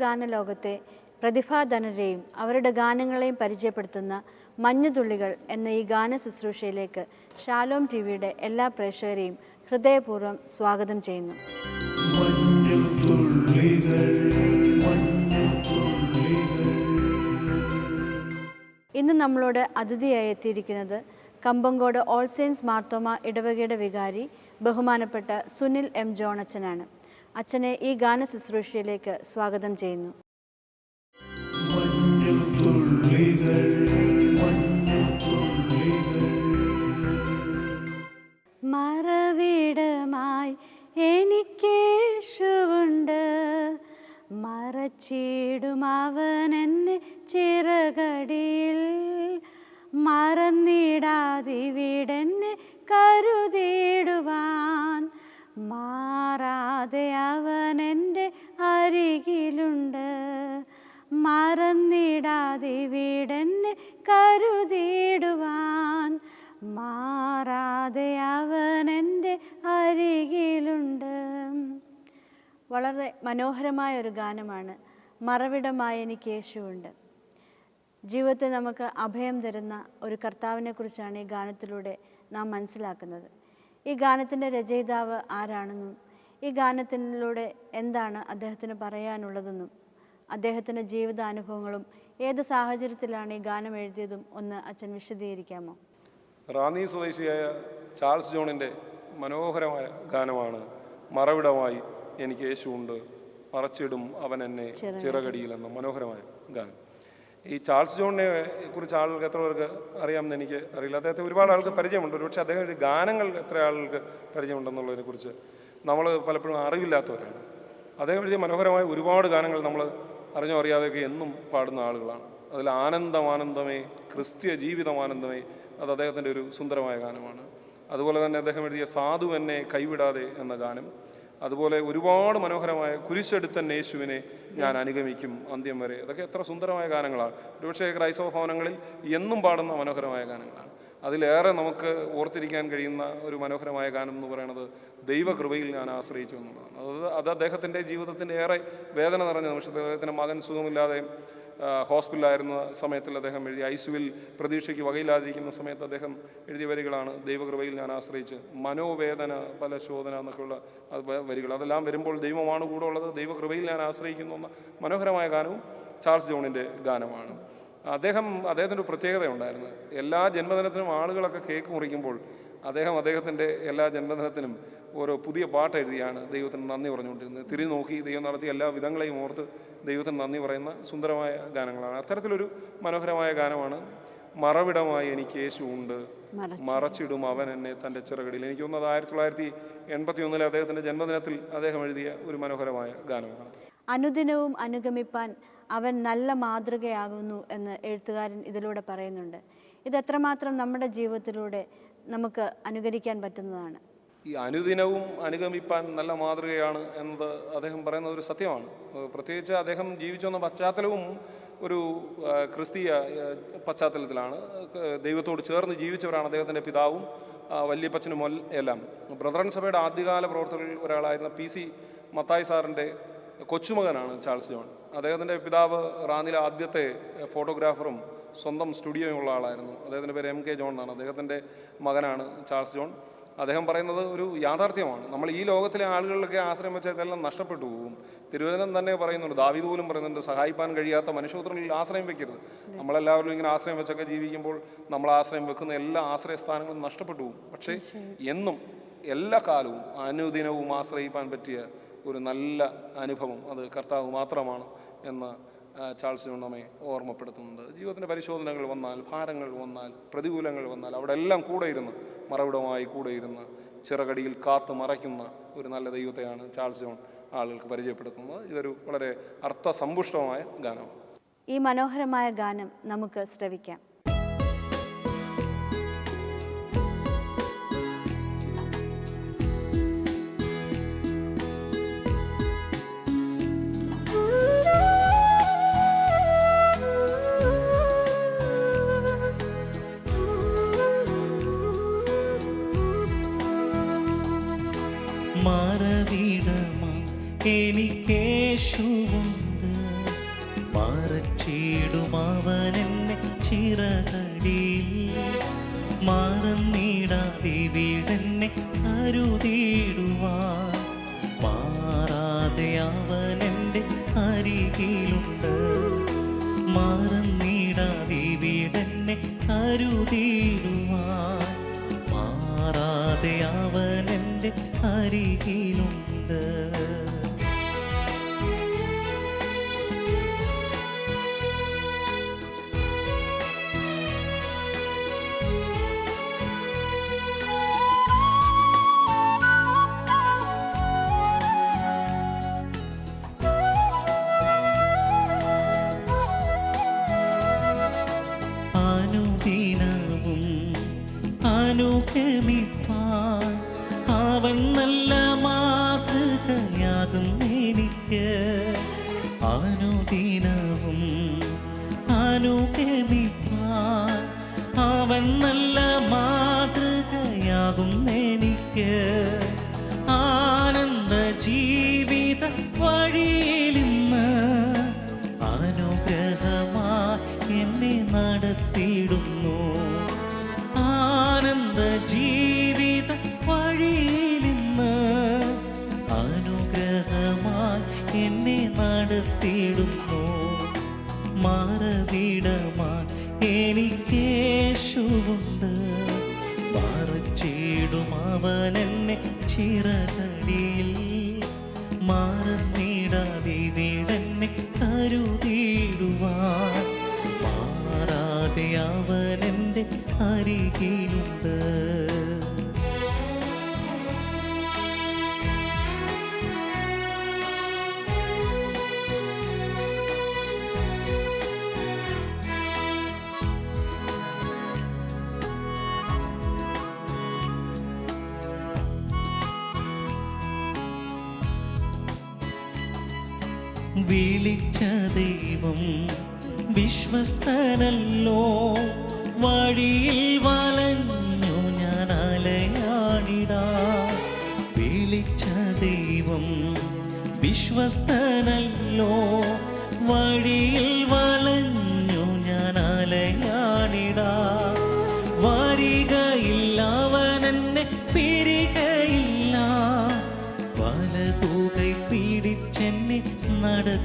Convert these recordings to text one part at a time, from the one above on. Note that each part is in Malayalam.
ക്രൈസ്തവ ഗാനലോകത്തെ പ്രതിഭാധനരെയും അവരുടെ ഗാനങ്ങളെയും പരിചയപ്പെടുത്തുന്ന മഞ്ഞുതുള്ളികൾ എന്ന ഈ ഗാന ശുശ്രൂഷയിലേക്ക് ഷാലോം ടി വിയുടെ എല്ലാ പ്രേക്ഷകരെയും ഹൃദയപൂർവം സ്വാഗതം ചെയ്യുന്നു. ഇന്ന് നമ്മളോട് അതിഥിയായി എത്തിയിരിക്കുന്നത് കമ്പങ്കോട് ഓൾ സെയിൻസ് മാർത്തോമ ഇടവകയുടെ വികാരി ബഹുമാനപ്പെട്ട സുനിൽ എം ജോണച്ചനാണ്. അച്ഛനെ ഈ ഗാന ശുശ്രൂഷയിലേക്ക് സ്വാഗതം ചെയ്യുന്നു. മറവിടമായി എനിക്കേശുണ്ട് മറച്ചിടും അവൻ എന്നെ ചിറകടിയിൽ. മറന്നിടാതിവിടെന്നെ കരുതിയിടുവാൻ മാറാതെ അവൻ എന്റെ അരികിലുണ്ട്. മറന്നിടാതിവിടെന്നെ കരുതിയിടുവാൻ. മാറാതെ അവൻ എന്റെ അരികിലുണ്ട്. വളരെ മനോഹരമായ ഒരു ഗാനമാണ് മറവിടമായ എനിക്ക് യേശുണ്ട് ജീവിതത്തിൽ നമുക്ക് അഭയം തരുന്ന ഒരു കർത്താവിനെക്കുറിച്ചാണ് ഈ ഗാനത്തിലൂടെ നാം മനസ്സിലാക്കുന്നത്. ഈ ഗാനത്തിന്റെ രചയിതാവ് ആരാണെന്നും ഈ ഗാനത്തിലൂടെ എന്താണ് അദ്ദേഹത്തിന് പറയാനുള്ളതെന്നും അദ്ദേഹത്തിന്റെ ജീവിതാനുഭവങ്ങളും ഏത് സാഹചര്യത്തിലാണ് ഈ ഗാനം എഴുതിയതും ഒന്ന് അച്ഛൻ വിശദീകരിക്കാമോ? റാന്നി സ്വദേശിയായ ചാൾസ് ജോണിന്റെ മനോഹരമായ ഗാനമാണ് മറവിടമായി എനിക്ക് യേശുണ്ട് മറച്ചിടും അവൻ എന്നെ ചിറകടിയിൽ എന്ന മനോഹരമായ ഗാനം. ഈ ചാൾസ് ജോണിനെ കുറിച്ച് ആളുകൾക്ക് എത്ര പേർക്ക് അറിയാമെന്ന് എനിക്ക് അറിയില്ല. അദ്ദേഹത്തെ ഒരുപാട് ആൾക്ക് പരിചയമുണ്ട്. ഒരുപക്ഷെ അദ്ദേഹം ഗാനങ്ങൾ എത്ര ആളുകൾക്ക് പരിചയമുണ്ടെന്നുള്ളതിനെ കുറിച്ച് നമ്മൾ പലപ്പോഴും അറിവില്ലാത്തവരാണ്. അദ്ദേഹം എഴുതിയ മനോഹരമായ ഒരുപാട് ഗാനങ്ങൾ നമ്മൾ അറിഞ്ഞോ അറിയാതെയൊക്കെ എന്നും പാടുന്ന ആളുകളാണ്. അതിൽ ആനന്ദം ആനന്ദമേ ക്രിസ്ത്യ ജീവിതം ആനന്ദമേ അത് അദ്ദേഹത്തിന്റെ ഒരു സുന്ദരമായ ഗാനമാണ്. അതുപോലെ തന്നെ അദ്ദേഹം എഴുതിയ സാധു എന്നെ കൈവിടാതെ എന്ന ഗാനം. അതുപോലെ ഒരുപാട് മനോഹരമായ കുരിശെടുത്തൻ യേശുവിനെ ഞാൻ അനുഗമിക്കും അന്ത്യം വരെ. അതൊക്കെ എത്ര സുന്ദരമായ ഗാനങ്ങളാണ്. ഒരുപക്ഷെ ക്രൈസ്തവ ഭവനങ്ങളിൽ എന്നും പാടുന്ന മനോഹരമായ ഗാനങ്ങളാണ്. അതിലേറെ നമുക്ക് ഓർത്തിരിക്കാൻ കഴിയുന്ന ഒരു മനോഹരമായ ഗാനം എന്ന് പറയുന്നത് ദൈവകൃപയിൽ ഞാൻ ആശ്രയിച്ചു എന്നുള്ളതാണ്. അത് അത് അദ്ദേഹത്തിന്റെ ജീവിതത്തിന്റെ ഏറെ വേദന നിറഞ്ഞ നിമിഷത്തിൽ അദ്ദേഹത്തിന്റെ മകൻ സുഖമില്ലാതെ ആ, ഹോസ്പിറ്റലായിരുന്ന സമയത്തിൽ അദ്ദേഹം എഴുതി ഐസുവിൽ പ്രതീക്ഷയ്ക്ക് വകയില്ലാതിരിക്കുന്ന സമയത്ത് അദ്ദേഹം എഴുതിയ വരികളാണ് ദൈവകൃപയിൽ ഞാൻ ആശ്രയിച്ച് മനോവേദന പല ശോധന എന്നൊക്കെയുള്ള വരികൾ. അതെല്ലാം വരുമ്പോൾ ദൈവമാണ് കൂടെ ഉള്ളത് ദൈവകൃപയിൽ ഞാൻ ആശ്രയിക്കുന്നു എന്ന മനോഹരമായ ഗാനവും ചാൾസ് ജോണിന്റെ ഗാനമാണ്. അദ്ദേഹം അദ്ദേഹത്തിന്റെ പ്രത്യേകത ഉണ്ടായിരുന്നു എല്ലാ ജന്മദിനത്തിനും ആളുകളൊക്കെ കേക്ക് മുറിക്കുമ്പോൾ അദ്ദേഹം അദ്ദേഹത്തിന്റെ എല്ലാ ജന്മദിനത്തിനും ഓരോ പുതിയ പാട്ട് എഴുതിയാണ് ദൈവത്തിന് നന്ദി പറഞ്ഞുകൊണ്ടിരുന്നത്. തിരി നോക്കി ദൈവം നടത്തിയ എല്ലാ വിധങ്ങളെയും ഓർത്ത് ദൈവത്തിന് നന്ദി പറയുന്ന സുന്ദരമായ ഗാനങ്ങളാണ്. അത്തരത്തിലൊരു മനോഹരമായ ഗാനമാണ് മറവിടമായി എനിക്ക് യേശു ഉണ്ട്. മറച്ചിടും. അവൻ എന്നെ തന്റെ ചിറകടിയിൽ എനിക്ക് തോന്നുന്നത് ആയിരത്തി തൊള്ളായിരത്തി എൺപത്തി ഒന്നിലെ അദ്ദേഹത്തിന്റെ ജന്മദിനത്തിൽ അദ്ദേഹം എഴുതിയ ഒരു മനോഹരമായ ഗാനമാണ്. അനുദിനവും അനുഗമിപ്പാൻ അവൻ നല്ല മാതൃകയാകുന്നു എന്ന് എഴുത്തുകാരൻ ഇതിലൂടെ പറയുന്നുണ്ട്. ഇത് എത്രമാത്രം നമ്മുടെ ജീവിതത്തിലൂടെ നമുക്ക് അനുകരിക്കാൻ പറ്റുന്നതാണ്. ഈ അനുദിനവും അനുഗമിപ്പാൻ നല്ല മാതൃകയാണ് എന്നത് അദ്ദേഹം പറയുന്ന ഒരു സത്യമാണ്. പ്രത്യേകിച്ച് അദ്ദേഹം ജീവിച്ചു വന്ന പശ്ചാത്തലവും ഒരു ക്രിസ്തീയ പശ്ചാത്തലത്തിലാണ്. ദൈവത്തോട് ചേർന്ന് ജീവിച്ചവരാണ് അദ്ദേഹത്തിന്റെ പിതാവും വല്യപ്പച്ചനും എല്ലാം. ബ്രദറൻ സഭയുടെ ആദ്യകാല പ്രവർത്തകരിൽ ഒരാളായിരുന്ന പി സി മത്തായി സാറിന്റെ കൊച്ചുമകനാണ് ചാൾസ് ജോൺ. അദ്ദേഹത്തിന്റെ പിതാവ് റാന്നിലെ ആദ്യത്തെ ഫോട്ടോഗ്രാഫറും സ്വന്തം സ്റ്റുഡിയോയുള്ള ആളായിരുന്നു. അദ്ദേഹത്തിന്റെ പേര് എം കെ ജോൺ എന്നാണ്. അദ്ദേഹത്തിന്റെ മകനാണ് ചാൾസ് ജോൺ. അദ്ദേഹം പറയുന്നത് ഒരു യാഥാർത്ഥ്യമാണ്. നമ്മൾ ഈ ലോകത്തിലെ ആളുകളിലൊക്കെ ആശ്രയം വെച്ചാൽ ഇതെല്ലാം നഷ്ടപ്പെട്ടു പോകും. തിരുവനന്തപുരം തന്നെ പറയുന്നുണ്ട്. ദാവിദ് പോലും പറയുന്നുണ്ട് സഹായിപ്പാൻ കഴിയാത്ത മനുഷ്യപുത്രനിൽ ആശ്രയം വെക്കരുത്. നമ്മളെല്ലാവരും ഇങ്ങനെ ആശ്രയം വെച്ചൊക്കെ ജീവിക്കുമ്പോൾ നമ്മൾ ആശ്രയം വെക്കുന്ന എല്ലാ ആശ്രയസ്ഥാനങ്ങളും നഷ്ടപ്പെട്ടു പോകും. പക്ഷേ എന്നും എല്ലാ കാലവും അനുദിനവും ആശ്രയിപ്പാൻ പറ്റിയ ഒരു നല്ല അനുഭവം അത് കർത്താവ് മാത്രമാണ് എന്ന് ചാൾസ് നമ്മെ ഓർമ്മപ്പെടുത്തുന്നുണ്ട്. ജീവിതത്തിന്റെ പരിശോധനകൾ വന്നാൽ ഭാരങ്ങൾ വന്നാൽ പ്രതികൂലങ്ങൾ വന്നാൽ അവിടെ എല്ലാം കൂടെ ഇരുന്ന് മറവിടമായി കൂടെ ഇരുന്ന് ചിറകടിയിൽ കാത്തു മറയ്ക്കുന്ന ഒരു നല്ല ദൈവത്തെയാണ് ചാൾസ് ജോൺ ആളുകൾക്ക് പരിചയപ്പെടുത്തുന്നത്. ഇതൊരു വളരെ അർത്ഥസമ്പുഷ്ടമായ ഗാനമാണ്. ഈ മനോഹരമായ ഗാനം നമുക്ക് ശ്രവിക്കാം. നടത്തിയിടുന്നു മറവിടമായി എനിക്കേശുണ്ട് മറച്ചിടും അവൻ എന്നെ ചിറകടിയിൽ. മറന്നിടാതെ വീടന്നെ കരുതിയിടുവാൻ. മാറാതെ അവൻ എന്റെ അരികിലുണ്ട് വിളിച്ച ദൈവം വിശ്വസ്തനല്ലോ. വഴിയിൽ വലഞ്ഞു ഞാൻ അലയാണിടാ വിളിച്ച ദൈവം വിശ്വസ്തനല്ലോ. വഴിയിൽ വലഞ്ഞു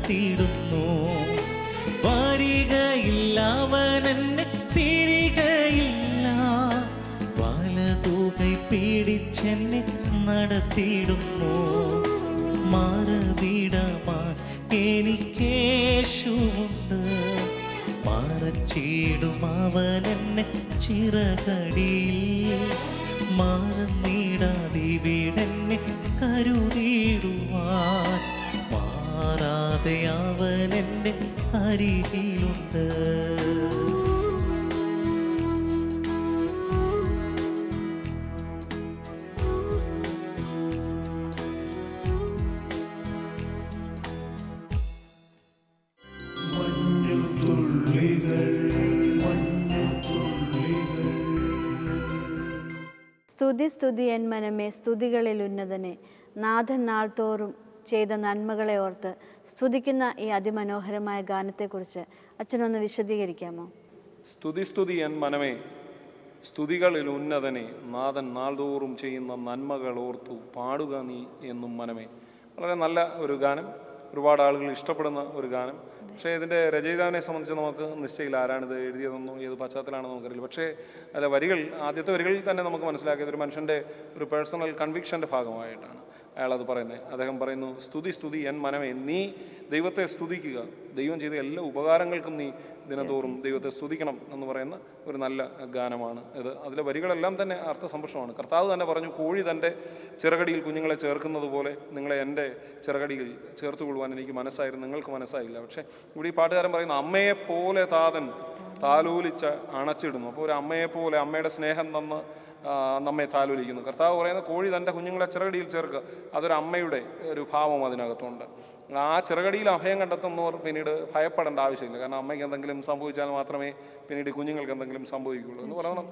നടത്തിയിടുന്നു വരികയില്ല അവനെന്നെ പിരികയില്ല. വലതുകൈ പീഡിച്ചെന്നെ നടത്തിയിടുന്നു. മറവിടമാൻ എനിക്കേശുണ്ട്. മറച്ചിടും ചിറകടിയിൽ. നീടാതി വീടെന്നെ കരുതിയിടുവാൻ മാറാതെ അവനെന്റെ അരികിലുണ്ട്. സ്തുതി സ്തുതി എൻ മനമേ സ്തുതികളിൽ ഉന്നതനെ. നാഥൻ നാൾ തോറും ചെയ്ത നന്മകളെ ഓർത്ത് സ്തുതിക്കുന്ന ഈ അതിമനോഹരമായ ഗാനത്തെക്കുറിച്ച് അച്ഛനൊന്ന് വിശദീകരിക്കാമോ? സ്തുതി സ്തുതി എൻ മനമേ. സ്തുതികളിൽ ഉന്നതനെ നാഥൻ നാൾതോറും ചെയ്യുന്ന നന്മകൾ ഓർത്തു പാടുക നീ എന്നും മനമേ. വളരെ നല്ല ഒരു ഗാനം. ഒരുപാട് ആളുകൾ ഇഷ്ടപ്പെടുന്ന ഒരു ഗാനം. പക്ഷേ ഇതിന്റെ രചയിതാവിനെ സംബന്ധിച്ച് നമുക്ക് നിശ്ചയില്ല ആരാണിത് എഴുതിയതെന്നോ ഏത് പശ്ചാത്തലമാണെന്ന് നമുക്കറിയില്ല. പക്ഷേ അതിലെ വരികൾ ആദ്യത്തെ വരികളിൽ തന്നെ നമുക്ക് മനസ്സിലാക്കിയത് ഒരു മനുഷ്യന്റെ ഒരു പേഴ്സണൽ കൺവിക്ഷന്റെ ഭാഗമായിട്ടാണ്. അയാൾ അത് പറയുന്നത് അദ്ദേഹം പറയുന്നു സ്തുതി സ്തുതി എൻ മനമേ. നീ ദൈവത്തെ സ്തുതിക്കുക. ദൈവം ചെയ്ത എല്ലാ ഉപകാരങ്ങൾക്കും നീ ദിനതോറും ദൈവത്തെ സ്തുതിക്കണം എന്ന് പറയുന്ന ഒരു നല്ല ഗാനമാണ് ഇത്. അതിലെ വരികളെല്ലാം തന്നെ അർത്ഥസമ്പുഷ്ടമാണ് കർത്താവ് തന്നെ പറഞ്ഞു കോഴി തന്റെ ചിറകടിയിൽ കുഞ്ഞുങ്ങളെ ചേർക്കുന്നത് പോലെ നിങ്ങളെ എന്റെ ചിറകടിയിൽ ചേർത്തുകൊള്ളുവാൻ എനിക്ക് മനസ്സായിരുന്നു. നിങ്ങൾക്ക് മനസ്സായില്ല. പക്ഷേ ഇവിടെ ഈ പാട്ടുകാരൻ പറയുന്ന അമ്മയെ പോലെ താതൻ താലോലിച്ച അണച്ചിടുന്നു. അപ്പോൾ ഒരു അമ്മയെ പോലെ അമ്മയുടെ സ്നേഹം തന്ന് നമ്മെ താലോലിക്കുന്നു. കർത്താവ് പറയുന്ന കോഴി തന്റെ കുഞ്ഞുങ്ങളെ ചിറകടിയിൽ ചേർക്കുക അതൊരു അമ്മയുടെ ഒരു ഭാവം അതിനകത്തുണ്ട്. ആ ചിറകടിയിൽ അഭയം കണ്ടെത്തുന്നവർ പിന്നീട് ഭയപ്പെടേണ്ട ആവശ്യമില്ല. കാരണം അമ്മയ്ക്ക് എന്തെങ്കിലും സംഭവിച്ചാൽ മാത്രമേ പിന്നീട് കുഞ്ഞുങ്ങൾക്ക് എന്തെങ്കിലും സംഭവിക്കുകയുള്ളൂ എന്ന് പറയണം.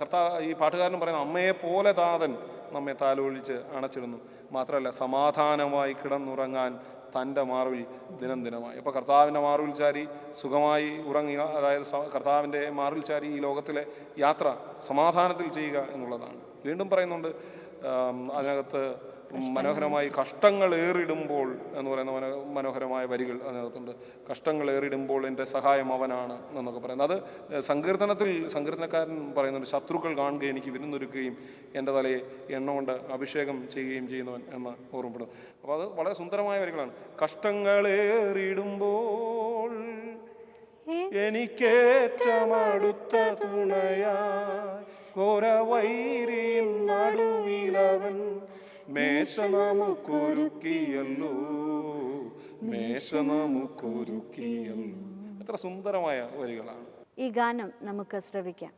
കർത്താവ് ഈ പാട്ടുകാരൻ പറയുന്ന അമ്മയെ പോലെ താതൻ നമ്മെ താലോലിച്ച് അണച്ചിടുന്നു. മാത്രമല്ല സമാധാനമായി കിടന്നുറങ്ങാൻ തന്റെ മാർവിൽ ദിനം ദിനമായി. അപ്പോൾ കർത്താവിന്റെ മാർവിൽ ചാരി സുഖമായി ഉറങ്ങി. അതായത് കർത്താവിന്റെ മാർവിൽ ചാരി ഈ ലോകത്തിലെ യാത്ര സമാധാനത്തിൽ ചെയ്യുക എന്നുള്ളതാണ്. വീണ്ടും പറയുന്നുണ്ട് അതിനകത്ത് മനോഹരമായി കഷ്ടങ്ങൾ ഏറിടുമ്പോൾ എന്ന് പറയുന്ന മനോ മനോഹരമായ വരികൾ അതിനകത്തുണ്ട്. കഷ്ടങ്ങൾ ഏറിടുമ്പോൾ എന്റെ സഹായം അവനാണ് എന്നൊക്കെ പറയുന്നത്. അത് സങ്കീർത്തനത്തിൽ സങ്കീർത്തനക്കാരൻ പറയുന്നുണ്ട് ശത്രുക്കൾ കാണുകയും എനിക്ക് വിരുന്നൊരുക്കുകയും എന്റെ തലയെ എണ്ണ കൊണ്ട് അഭിഷേകം ചെയ്യുകയും ചെയ്യുന്നവൻ എന്ന് ഓർമ്മപ്പെടും അപ്പോൾ അത് വളരെ സുന്ദരമായ വരികളാണ്. കഷ്ടങ്ങളേറിടുമ്പോൾ എനിക്കേറ്റമടുത്ത തുണയായി ഘോരവൈരിൻ നടുവിലവൻ മേശ നമുക്കൊരുക്കിയല്ലോ മേശ നമുക്കൊരുക്കിയല്ലോ എത്ര സുന്ദരമായ വരികളാണ്. ഈ ഗാനം നമുക്ക് ശ്രവിക്കാം.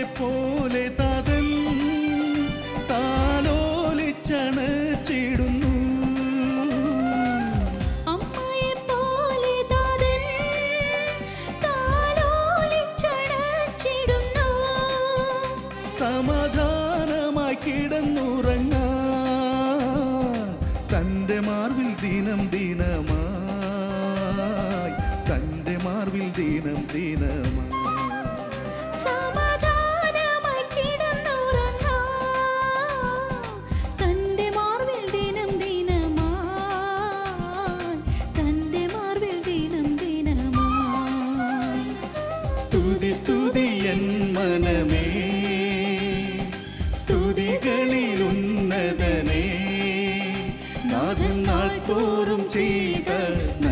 അമ്മയെ ചെയ്ത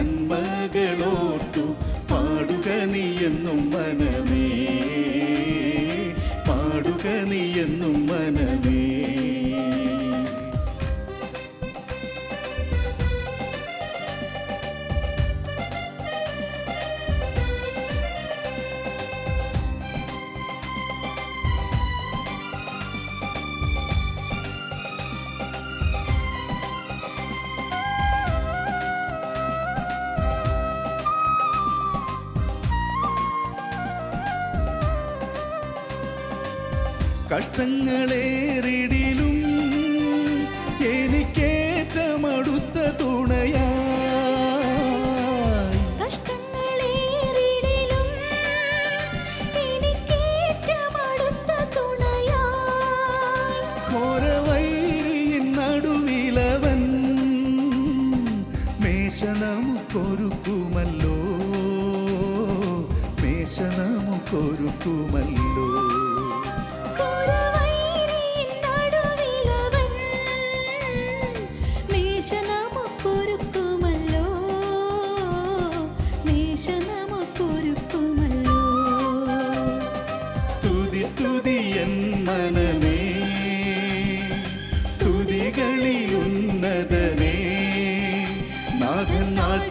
ഉന്നതനമേ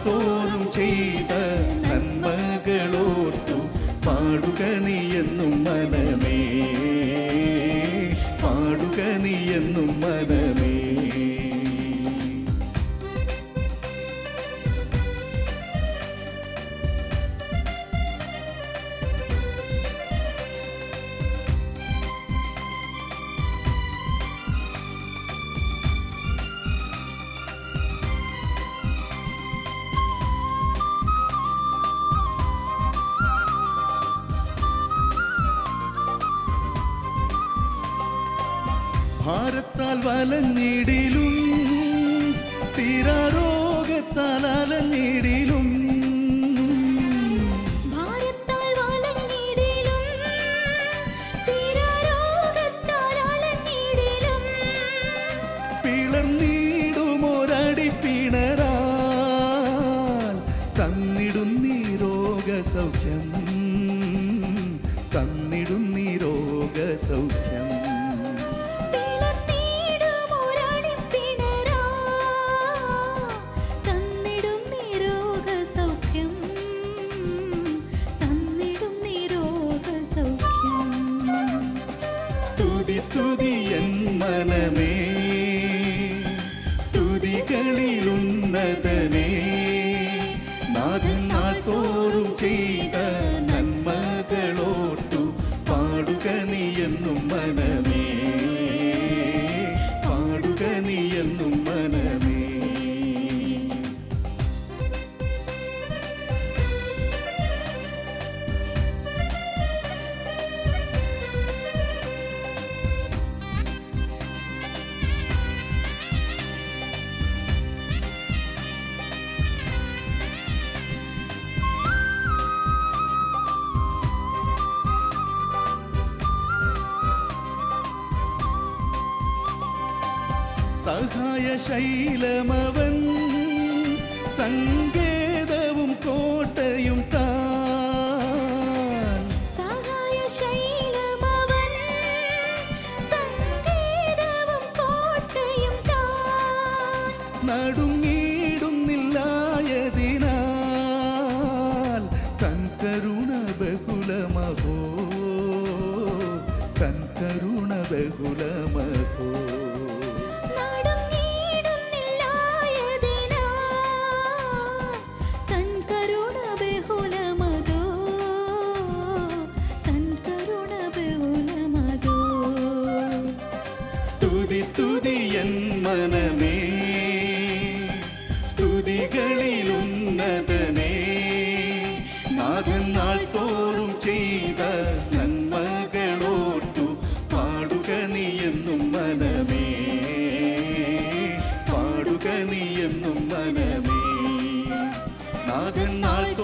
തോറും ചെയ്ത നന്മകളോർത്തു പാടുക നീ എന്നും മനമേ. ഭാരത്താൽ വലഞ്ഞിടിലും തീരാരോഗത്താൽ അലഞ്ഞിടിലും. സഹായ ശൈലമവൻ സങ്കേതവും കോട്ടയും താൻ. സഹായ ശൈലമവൻ സങ്കേതവും കോട്ടയും താൻ. നടുങ്ങിയിടുന്നില്ലായതിനാൽ തൻ കരുണ ബഹുലമഹോ തൻ കരുണ നീ എന്നും മനമേ. നാഥൻ നാൾ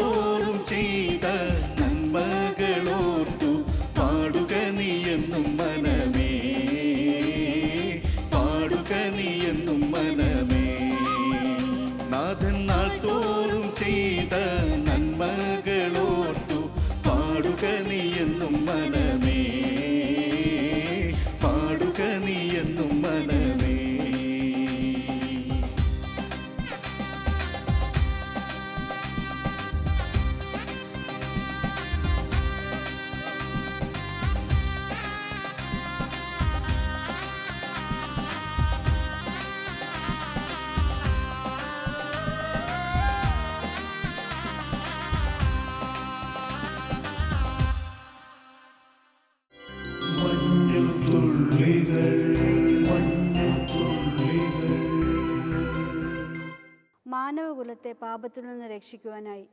മാനവകുലത്തെ പാപത്തിൽ നിന്ന് രക്ഷിക്കുവാനായി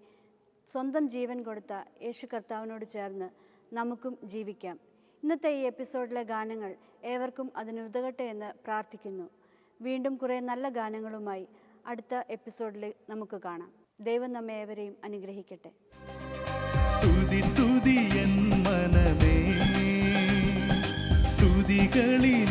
സ്വന്തം ജീവൻ കൊടുത്ത യേശു കർത്താവിനോട് ചേർന്ന് നമുക്കും ജീവിക്കാം. ഇന്നത്തെ ഈ എപ്പിസോഡിലെ ഗാനങ്ങൾ ഏവർക്കും അതിന് ഉതകട്ടെ എന്ന് പ്രാർത്ഥിക്കുന്നു. വീണ്ടും കുറേ നല്ല ഗാനങ്ങളുമായി അടുത്ത എപ്പിസോഡിൽ നമുക്ക് കാണാം. ദൈവം നമ്മെ ഏവരെയും അനുഗ്രഹിക്കട്ടെ. സ്തുതി എൻ മനമേ. സ്തുതികളിലുന്നതനേ